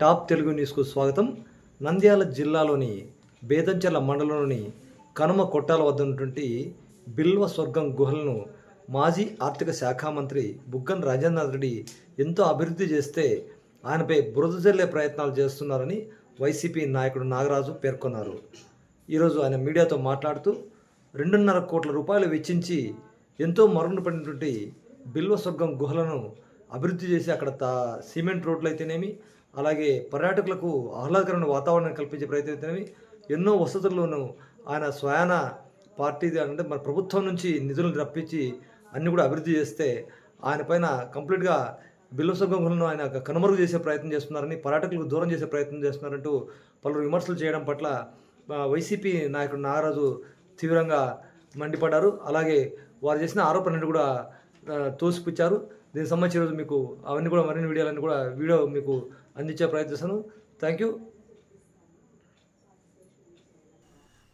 Top Telugu న్యూస్కు స్వాగతం. నంద్యాల జిల్లాలోని బేదంచెల మండలంలోని కనుమ కొట్టాల వద్ద ఉన్నటువంటి బిల్వ స్వర్గం గుహలను మాజీ ఆర్థిక శాఖ మంత్రి బుగ్గన రాజేంద్రనాథ్ రెడ్డి ఎంతో అభివృద్ధి చేస్తే ఆయనపై బురద జల్లే ప్రయత్నాలు చేస్తున్నారని వైసీపీ నాయకుడు నాగరాజు పేర్కొన్నారు. ఈరోజు ఆయన మీడియాతో మాట్లాడుతూ రెండున్నర కోట్ల రూపాయలు వెచ్చించి ఎంతో మరుగున పడినటువంటి బిల్వ స్వర్గం గుహలను అభివృద్ధి చేసి అక్కడ తా సిమెంట్ రోడ్లు అయితేనేమి అలాగే పర్యాటకులకు ఆహ్లాదకరమైన వాతావరణం కల్పించే ప్రయత్నం ఎన్నో వసతులను ఆయన స్వయాన పార్టీ అంటే మన ప్రభుత్వం నుంచి నిధులను రప్పించి అన్నీ కూడా అభివృద్ధి చేస్తే ఆయన పైన కంప్లీట్గా బిల్వస్వర్గం ఆయన కనుమరుగు చేసే ప్రయత్నం చేస్తున్నారని పర్యాటకులకు దూరం చేసే ప్రయత్నం చేస్తున్నారంటూ పలువురు విమర్శలు చేయడం పట్ల వైసీపీ నాయకుడు నాగరాజు తీవ్రంగా మండిపడ్డారు. అలాగే వారు చేసిన ఆరోపణలు కూడా తోసిపుచ్చారు. దీనికి సంబంధించి ఈరోజు మీకు అవన్నీ కూడా మరిన్ని వీడియోలన్నీ కూడా వీడియో మీకు అందించే ప్రయత్నిస్తాను. థ్యాంక్ యూ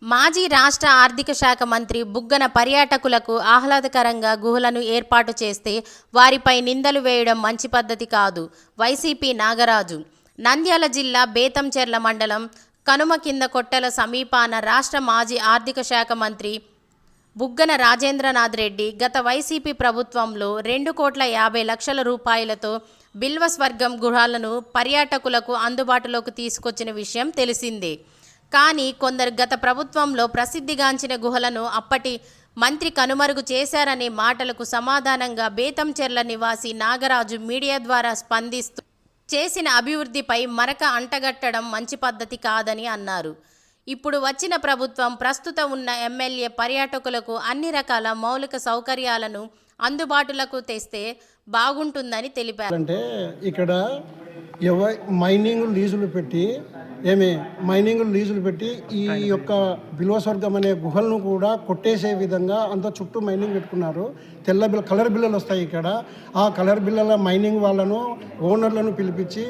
మాజీ రాష్ట్ర ఆర్థిక శాఖ మంత్రి బుగ్గన పర్యాటకులకు ఆహ్లాదకరంగా గుహలను ఏర్పాటు చేస్తే వారిపై నిందలు వేయడం మంచి పద్ధతి కాదు. వైసీపీ నాగరాజు. నంద్యాల జిల్లా బేతంచెర్ల మండలం కనుమ కింద కొట్టెల సమీపాన రాష్ట్ర మాజీ ఆర్థిక శాఖ మంత్రి బుగ్గన రాజేంద్రనాథ్ రెడ్డి గత వైసీపీ ప్రభుత్వంలో రెండు కోట్ల యాభై లక్షల రూపాయలతో బిల్వ స్వర్గం గృహాలను పర్యాటకులకు అందుబాటులోకి తీసుకొచ్చిన విషయం తెలిసిందే. కానీ కొందరు గత ప్రభుత్వంలో ప్రసిద్ధిగాంచిన గుహలను అప్పటి మంత్రి కనుమరుగు చేశారనే మాటలకు సమాధానంగా బేతంచెర్ల నివాసి నాగరాజు మీడియా ద్వారా స్పందిస్తూ చేసిన అభివృద్ధిపై మరక అంటగట్టడం మంచి పద్ధతి కాదని అన్నారు. ఇప్పుడు వచ్చిన ప్రభుత్వం ప్రస్తుత ఉన్న ఎమ్మెల్యే పర్యాటకులకు అన్ని రకాల మౌలిక సౌకర్యాలను అందుబాటులోకి తెస్తే బాగుంటుందని తెలిపారు. అంటే ఇక్కడ ఎవ మైనింగ్ లీజులు పెట్టి ఏమి మైనింగ్ లీజులు పెట్టి ఈ యొక్క బిల్వస్వర్గం అనే గుహలను కూడా కొట్టేసే విధంగా అంత చుట్టూ మైనింగ్ పెట్టుకున్నారు. తెల్ల బిల్ల కలర్ బిల్లలు వస్తాయి ఇక్కడ. ఆ కలర్ బిల్లల మైనింగ్ వాళ్ళను ఓనర్లను పిలిపించి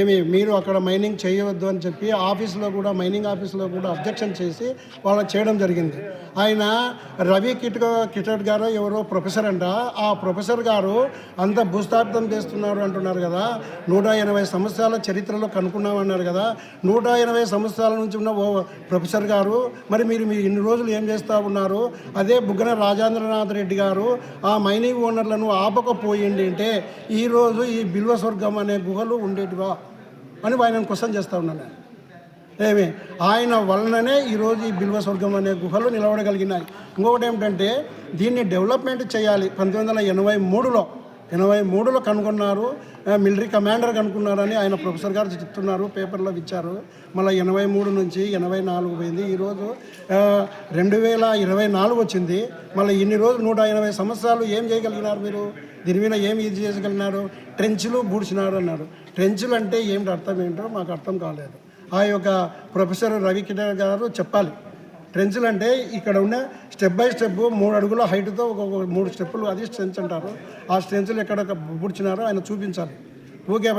ఏమి మీరు అక్కడ మైనింగ్ చేయవద్దు అని చెప్పి ఆఫీస్లో కూడా మైనింగ్ ఆఫీస్లో కూడా అబ్జెక్షన్ చేసి వాళ్ళకి చేయడం జరిగింది. ఆయన రవి కిట్ కిటట్ గారు ఎవరో ప్రొఫెసర్ అంట. ఆ ప్రొఫెసర్ గారు అంత భూస్థాపితం చేస్తున్నారు అంటున్నారు కదా. నూట ఎనభై సంవత్సరాల చరిత్రలో కనుక్కున్నామన్నారు కదా. నూట ఎనభై సంవత్సరాల నుంచి ఉన్న ఓ ప్రొఫెసర్ గారు మరి మీరు మీరు ఇన్ని రోజులు ఏం చేస్తూ ఉన్నారు? అదే బుగ్గన రాజేంద్రనాథ్ రెడ్డి గారు ఆ మైనింగ్ ఓనర్లను ఆపకపోయింది అంటే ఈరోజు ఈ బిల్వ స్వర్గం అనే గుహలు ఉండేటివా? అని ఆయన క్వశ్చన్ చేస్తూ ఉన్నాను నేను. ఏమి? ఆయన వలననే ఈరోజు ఈ బిల్వ స్వర్గం అనే గుహలు నిలబడగలిగినాయి. ఇంకొకటి ఏమిటంటే దీన్ని డెవలప్మెంట్ చేయాలి. పంతొమ్మిది వందల ఎనభై మూడులో ఎనభై మూడులో కనుగొన్నారు మిలిటరీ కమాండర్ కనుక్కున్నారని ఆయన ప్రొఫెసర్ గారు చెప్తున్నారు పేపర్లో ఇచ్చారు. మళ్ళీ ఎనభై మూడు నుంచి ఎనభై నాలుగు పోయింది. ఈరోజు రెండు వేల ఇరవై నాలుగు వచ్చింది. మళ్ళీ ఇన్ని రోజులు నూట ఎనభై సంవత్సరాలు ఏం చేయగలిగినారు మీరు? దీని మీద ఏం ఇది చేయగలిగినారు? ట్రెంచ్లు బూడ్చినారు అన్నారు. ట్రెంచ్లు అంటే ఏమిటి? అర్థం ఏంటో మాకు అర్థం కాలేదు. ఆ యొక్క ప్రొఫెసర్ రవి కిరణ్ గారు చెప్పాలి. ట్రెంచ్లు అంటే ఇక్కడ ఉన్న స్టెప్ బై స్టెప్ మూడు అడుగుల హైట్తో ఒక మూడు స్టెప్పులు అది స్ట్రెంచ్ అంటారు. ఆ స్ట్రెంచ్లు ఎక్కడ బుడ్చినారో ఆయన చూపించాలి. ఊకే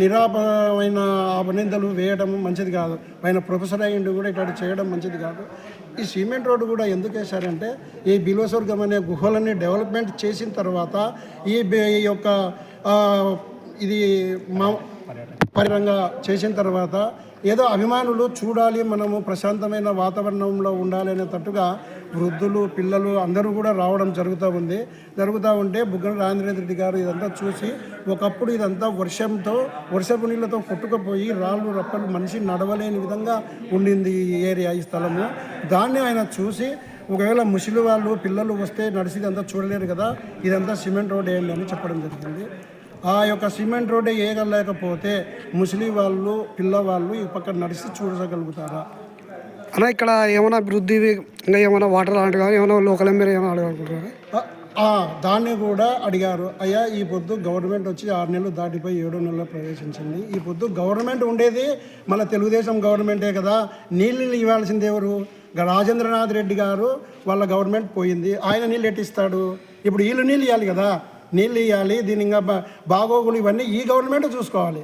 నిరాపమైన అభినందనలు వేయడం మంచిది కాదు. ఆయన ప్రొఫెసర్ అయ్యిండు కూడా ఇట్లా చేయడం మంచిది కాదు. ఈ సిమెంట్ రోడ్డు కూడా ఎందుకు వేశారంటే ఈ బిలోస్వర్గం అనే గుహలని డెవలప్మెంట్ చేసిన తర్వాత ఈ ఈ యొక్క ఇది మా పరిరంగా చేసిన తర్వాత ఏదో అభిమానులు చూడాలి మనము ప్రశాంతమైన వాతావరణంలో ఉండాలి అనేటట్టుగా వృద్ధులు పిల్లలు అందరూ కూడా రావడం జరుగుతూ ఉంది జరుగుతూ ఉంటే బుగ్గన రాజేంద్ర రెడ్డి గారు ఇదంతా చూసి ఒకప్పుడు ఇదంతా వర్షంతో వర్షపు నీళ్ళతో కొట్టుకుపోయి రాళ్ళు రప్పలు మనిషి నడవలేని విధంగా ఉండింది ఈ ఏరియా ఈ స్థలము దాన్ని ఆయన చూసి ఒకవేళ ముసలి వాళ్ళు పిల్లలు వస్తే నడిచి ఇదంతా చూడలేరు కదా ఇదంతా సిమెంట్ రోడ్ వేయండి అని చెప్పడం జరిగింది ఆ యొక్క సిమెంట్ రోడ్డు వేయగలేకపోతే ముసలి వాళ్ళు పిల్లవాళ్ళు ఈ పక్క నడిచి చూడగలుగుతారా? అన్న ఇక్కడ ఏమైనా అభివృద్ధి ఇంకా ఏమైనా వాటర్ లాంటివి కానీ ఏమైనా లోకల్ ఎమ్మెల్యే ఏమైనా అడగాలనుకుంటున్నారా? దాన్ని కూడా అడిగారు. అయ్యా ఈ పొద్దు గవర్నమెంట్ వచ్చి ఆరు నెలలు దాటిపోయి ఏడో నెలలో ప్రవేశించింది. ఈ పొద్దు గవర్నమెంట్ ఉండేది మళ్ళీ తెలుగుదేశం గవర్నమెంటే కదా. నీళ్ళు ఇవ్వాల్సింది ఎవరు? రాజేంద్రనాథ్ రెడ్డి గారు వాళ్ళ గవర్నమెంట్ పోయింది. ఆయన నీళ్ళు ఎట్టిస్తాడు? ఇప్పుడు వీళ్ళు నీళ్ళు ఇవ్వాలి కదా. నీళ్ళు ఇవ్వాలి దీని ఇంకా బా- బాగోగులు ఇవన్నీ ఈ గవర్నమెంట్ చూసుకోవాలి.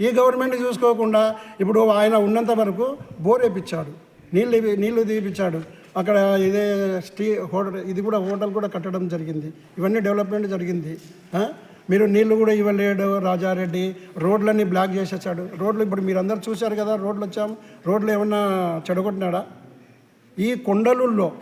ఈ గవర్నమెంట్ చూసుకోకుండా ఇప్పుడు ఆయన ఉన్నంత వరకు బోర్ నీళ్ళు నీళ్ళు తీపిచ్చాడు. అక్కడ ఇదే స్టీ హోటల్ ఇది కూడా హోటల్ కూడా కట్టడం జరిగింది. ఇవన్నీ డెవలప్మెంట్ జరిగింది. మీరు నీళ్ళు కూడా ఇవ్వలేడు రాజారెడ్డి. రోడ్లన్నీ బ్లాక్ చేసేసాడు. రోడ్లు ఇప్పుడు మీరు అందరు చూశారు కదా రోడ్లు వచ్చాము రోడ్లు ఏమన్నా చెడగొట్టినాడా? ఈ కొండలుల్లో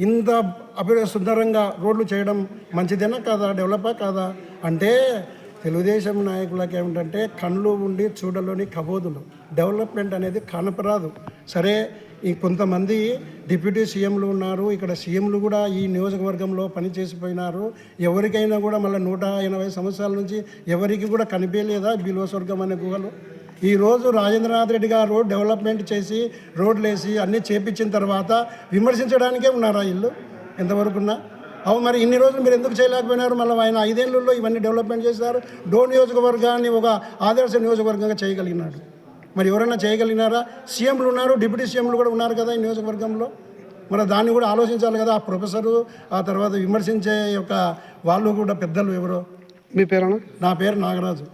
ఇంత అభివృద్ధి సుందరంగా రోడ్లు చేయడం మంచిదేనా కాదా? డెవలపా కాదా? అంటే తెలుగుదేశం నాయకులకు ఏమిటంటే కళ్ళు ఉండి చూడలోని కబోదులు. డెవలప్మెంట్ అనేది కనపరాదు. సరే ఈ కొంతమంది డిప్యూటీ సీఎంలు ఉన్నారు. ఇక్కడ సీఎంలు కూడా ఈ నియోజకవర్గంలో పనిచేసిపోయినారు. ఎవరికైనా కూడా మళ్ళీ నూట ఎనభై సంవత్సరాల నుంచి ఎవరికి కూడా కనిపించలేదా బిలోస్వర్గం అనే గుహలు? ఈరోజు రాజేంద్రనాథ్ రెడ్డి గారు డెవలప్మెంట్ చేసి రోడ్లు వేసి అన్నీ చేపించిన తర్వాత విమర్శించడానికే ఉన్నారా ఇల్లు? ఎంతవరకు ఉన్నా అవు మరి ఇన్ని రోజులు మీరు ఎందుకు చేయలేకపోయినారు? మళ్ళీ ఆయన ఐదేళ్ళలో ఇవన్నీ డెవలప్మెంట్ చేశారు. డో నియోజకవర్గాన్ని ఒక ఆదర్శ నియోజకవర్గంగా చేయగలిగినాడు. మరి ఎవరైనా చేయగలిగినారా? సీఎంలు ఉన్నారు డిప్యూటీ సీఎంలు కూడా ఉన్నారు కదా ఈ నియోజకవర్గంలో. మరి దాన్ని కూడా ఆలోచించాలి కదా. ఆ ప్రొఫెసరు ఆ తర్వాత విమర్శించే యొక్క వాళ్ళు కూడా పెద్దలు ఎవరో? మీ పేరేనా నా పేరు నాగరాజు.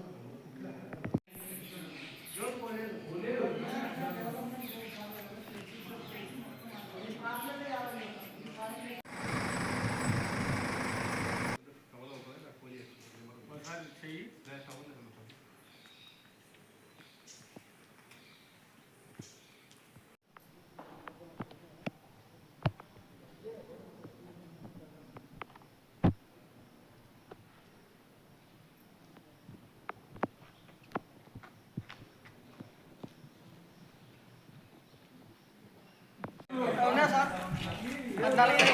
Dale,